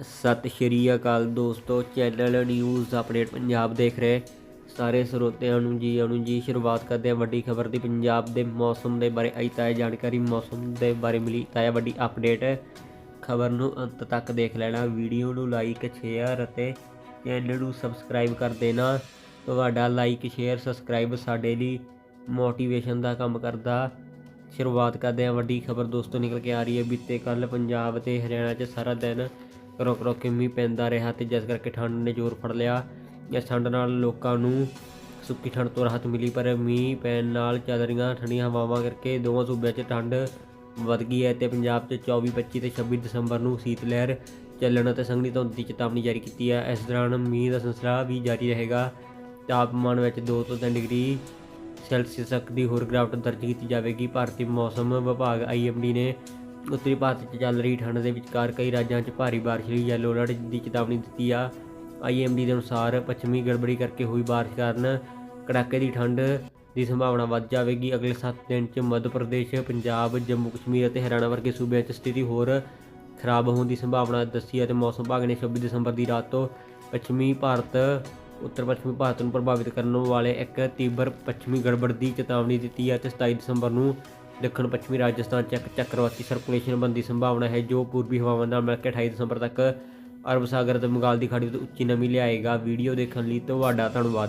ਸਤਿ ਸ਼੍ਰੀ ਅਕਾਲ ਦੋਸਤੋ, channel news update Punjab ਦੇਖ ਰਹੇ। ਸਾਰੇ ਸਰੋਤਿਆਂ ਨੂੰ ਜੀ ਆਨੂੰ ਜੀ, ਸ਼ੁਰੂਆਤ ਕਰਦੇ ਹਾਂ ਵੱਡੀ ਖਬਰ ਦੀ। ਪੰਜਾਬ ਦੇ ਮੌਸਮ ਦੇ ਬਾਰੇ ਆਈ ਤਾਜ਼ਾ ਜਾਣਕਾਰੀ, ਮੌਸਮ ਦੇ ਬਾਰੇ ਮਿਲੀ ਤਾਜ਼ਾ ਵੱਡੀ ਅਪਡੇਟ ਖਬਰ ਨੂੰ ਅੰਤ ਤੱਕ ਦੇਖ ਲੈਣਾ। ਵੀਡੀਓ ਨੂੰ ਲਾਈਕ ਸ਼ੇਅਰ ਅਤੇ ਚੈਨਲ ਨੂੰ ਸਬਸਕ੍ਰਾਈਬ ਕਰ ਦੇਣਾ। ਤੁਹਾਡਾ ਲਾਈਕ ਸ਼ੇਅਰ ਸਬਸਕ੍ਰਾਈਬ ਸਾਡੇ ਲਈ ਮੋਟੀਵੇਸ਼ਨ ਦਾ ਕੰਮ ਕਰਦਾ। ਸ਼ੁਰੂਆਤ ਕਰਦੇ ਹਾਂ ਵੱਡੀ ਖਬਰ ਦੋਸਤੋ, ਨਿਕਲ ਕੇ ਆ ਰਹੀ ਹੈ। ਬੀਤੇ ਕੱਲ ਪੰਜਾਬ ਤੇ ਹਰਿਆਣਾ 'ਚ ਸਾਰਾ ਦਿਨ ਰੁਕ ਰੁਕ ਕੇ ਮੀਂਹ ਪੈਂਦਾ ਰਿਹਾ ਤੇ ਜਿਸ ਕਰਕੇ ਠੰਡ ਨੇ ਜ਼ੋਰ ਫੜ ਲਿਆ। ਇਸ ਠੰਡ ਨਾਲ ਲੋਕਾਂ ਨੂੰ ਸੁੱਕੀ ਠੰਡ ਤੋਂ ਰਾਹਤ ਮਿਲੀ, ਪਰ ਮੀਂਹ ਪੈਣ ਨਾਲ ਚੱਲ ਰਹੀਆਂ ਠੰਡੀਆਂ ਹਵਾਵਾਂ ਕਰਕੇ ਦੋਵਾਂ ਸੂਬਿਆਂ 'ਚ ਠੰਡ ਵਧ ਗਈ ਹੈ ਤੇ ਪੰਜਾਬ 'ਚ 24 25 ਤੇ 26 ਦਸੰਬਰ ਨੂੰ ਸੀਤ ਲਹਿਰ ਚੱਲਣ ਅਤੇ ਸੰਘਣੀ ਧੁੰਦ ਦੀ ਚੇਤਾਵਨੀ ਜਾਰੀ ਕੀਤੀ ਹੈ। ਇਸ ਦੌਰਾਨ ਮੀਂਹ ਦਾ ਸਿਲਸਿਲਾ ਵੀ ਜਾਰੀ ਰਹੇਗਾ। ਤਾਪਮਾਨ ਵਿੱਚ 2 ਤੋਂ 3 ਡਿਗਰੀ ਸੈਲਸੀਅਸ ਤੱਕ ਦੀ ਹੋਰ ਗਿਰਾਵਟ ਦਰਜ ਕੀਤੀ ਜਾਵੇਗੀ। ਭਾਰਤੀ ਮੌਸਮ ਵਿਭਾਗ ਆਈਐਮਡੀ ਨੇ ਉੱਤਰੀ ਭਾਰਤ 'ਚ ਚੱਲ ਰਹੀ ਠੰਡ ਦੇ ਵਿਚਕਾਰ ਕਈ ਰਾਜਾਂ 'ਚ ਭਾਰੀ ਬਾਰਿਸ਼ ਲਈ ਯੈਲੋ ਅਲਰਟ ਦੀ ਚੇਤਾਵਨੀ ਦਿੱਤੀ ਆ। ਆਈਐਮਡੀ ਦੇ ਅਨੁਸਾਰ ਪੱਛਮੀ ਗੜਬੜੀ ਕਰਕੇ ਹੋਈ ਬਾਰਿਸ਼ ਕਾਰਨ ਕੜਾਕੇ ਦੀ ਠੰਡ ਦੀ ਸੰਭਾਵਨਾ ਵੱਧ ਜਾਵੇਗੀ। ਅਗਲੇ 7 ਦਿਨ 'ਚ ਮੱਧ ਪ੍ਰਦੇਸ਼, ਪੰਜਾਬ, ਜੰਮੂ ਕਸ਼ਮੀਰ ਅਤੇ ਹਰਿਆਣਾ ਵਰਗੇ ਸੂਬਿਆਂ 'ਚ ਸਥਿਤੀ ਹੋਰ ਖਰਾਬ ਹੋਣ ਦੀ ਸੰਭਾਵਨਾ ਦੱਸੀ ਹੈ ਤੇ ਮੌਸਮ ਵਿਭਾਗ ਨੇ 26 ਦਸੰਬਰ ਦੀ ਰਾਤ ਤੋਂ ਪੱਛਮੀ ਭਾਰਤ, ਉੱਤਰ ਪੱਛਮੀ ਭਾਰਤ ਨੂੰ ਪ੍ਰਭਾਵਿਤ ਕਰਨ ਵਾਲੇ ਇੱਕ ਤੀਬਰ ਪੱਛਮੀ ਗੜਬੜ ਦੀ ਚੇਤਾਵਨੀ ਦਿੱਤੀ ਹੈ ਤੇ 27 ਦਸੰਬਰ ਨੂੰ ਦੱਖਣ ਪੱਛਮੀ ਰਾਜਸਥਾਨ 'ਚ ਇੱਕ ਚੱਕਰਵਾਤੀ ਸਰਕੂਲੇਸ਼ਨ ਬਣਨ ਸੰਭਾਵਨਾ ਹੈ, ਜੋ ਪੂਰਬੀ ਹਵਾਵਾਂ ਨਾਲ ਮਿਲ ਕੇ 28 ਦਸੰਬਰ ਤੱਕ ਅਰਬ ਸਾਗਰ ਅਤੇ ਬੰਗਾਲ ਦੀ ਖਾੜੀ ਵਿੱਚ ਉੱਚੀ ਨਮੀ ਲਿਆਏਗਾ। ਵੀਡੀਓ ਦੇਖਣ ਲਈ ਤੁਹਾਡਾ ਧੰਨਵਾਦ।